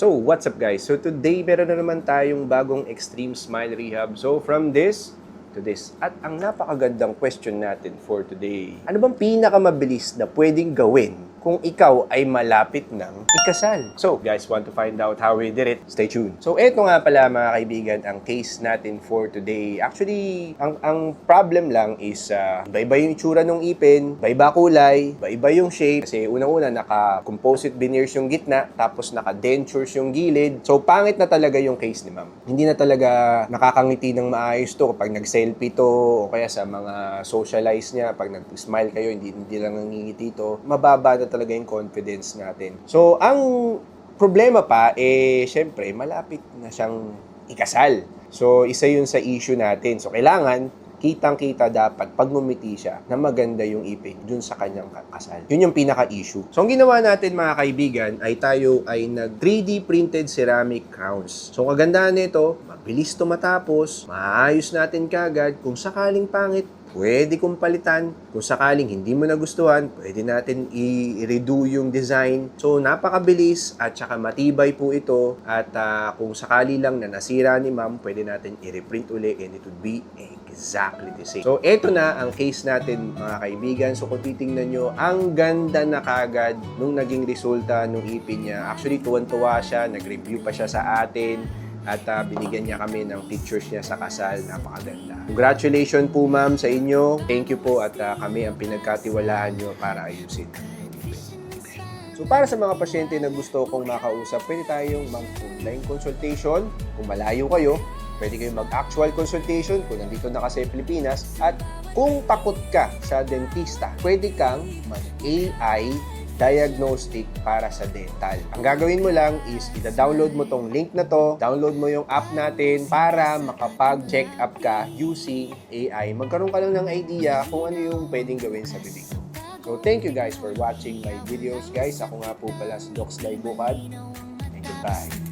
So, what's up guys? So today, meron na naman tayong bagong Extreme Smile Rehab. So from this to this. At ang napakagandang question natin for today. Ano bang pinakamabilis na pwedeng gawin kung ikaw ay malapit ng ikasal? So, guys, want to find out how we did it? Stay tuned. So, eto nga pala mga kaibigan, ang case natin for today. Actually, ang ang problem lang is uh, iba-iba yung itsura ng ipin, iba-iba kulay, iba-iba yung shape. Kasi unang-una, naka-composite veneers yung gitna, tapos naka-dentures yung gilid. So, pangit na talaga yung case ni ma'am. Hindi na talaga nakakangiti ng maayos to kapag nag-selfie to o kaya sa mga socialize niya, pag nag-smile kayo, hindi, hindi lang nangingiti to, mababa na talaga yung confidence natin. So, ang problema pa, eh, syempre, malapit na siyang ikasal. So, isa yun sa issue natin. So, kailangan, kitang-kita dapat pag ngumiti siya na maganda yung ipin dun sa kanyang kasal. Yun yung pinaka-issue. So, ang ginawa natin mga kaibigan ay tayo ay nag 3D printed ceramic crowns. So, ang kagandahan nito, mabilis to matapos, maayos natin kagad. Kung sakaling pangit, pwede kong palitan. Kung sakaling hindi mo nagustuhan, pwede natin i-redo yung design. So, napakabilis at saka matibay po ito. At ah, kung sakali lang na nasira ni ma'am, pwede natin i-reprint uli and it would be exactly the same. So, eto na ang case natin mga kaibigan. So, kung titingnan nyo, ang ganda na kagad nung naging resulta nung ipin niya. Actually, tuwan-tuwa siya. Nag-review pa siya sa atin at ah, binigyan niya kami ng pictures niya sa kasal. Napakaganda. Congratulations po ma'am sa inyo. Thank you po at ah, kami ang pinagkatiwalaan niyo para ayusin. So para sa mga pasyente na gusto kong makausap, pwede tayong mag-online consultation. Kung malayo kayo, pwede kayong mag-actual consultation kung nandito na kasi Pilipinas. At kung takot ka sa dentista, pwede kang mag-AI diagnostic para sa dental. Ang gagawin mo lang is ida-download mo tong link na to, download mo yung app natin para makapag-check up ka using AI. Magkaroon ka lang ng idea kung ano yung pwedeng gawin sa bibig. So thank you guys for watching my videos guys. Ako nga po pala si Doc Sly Bukad. And goodbye.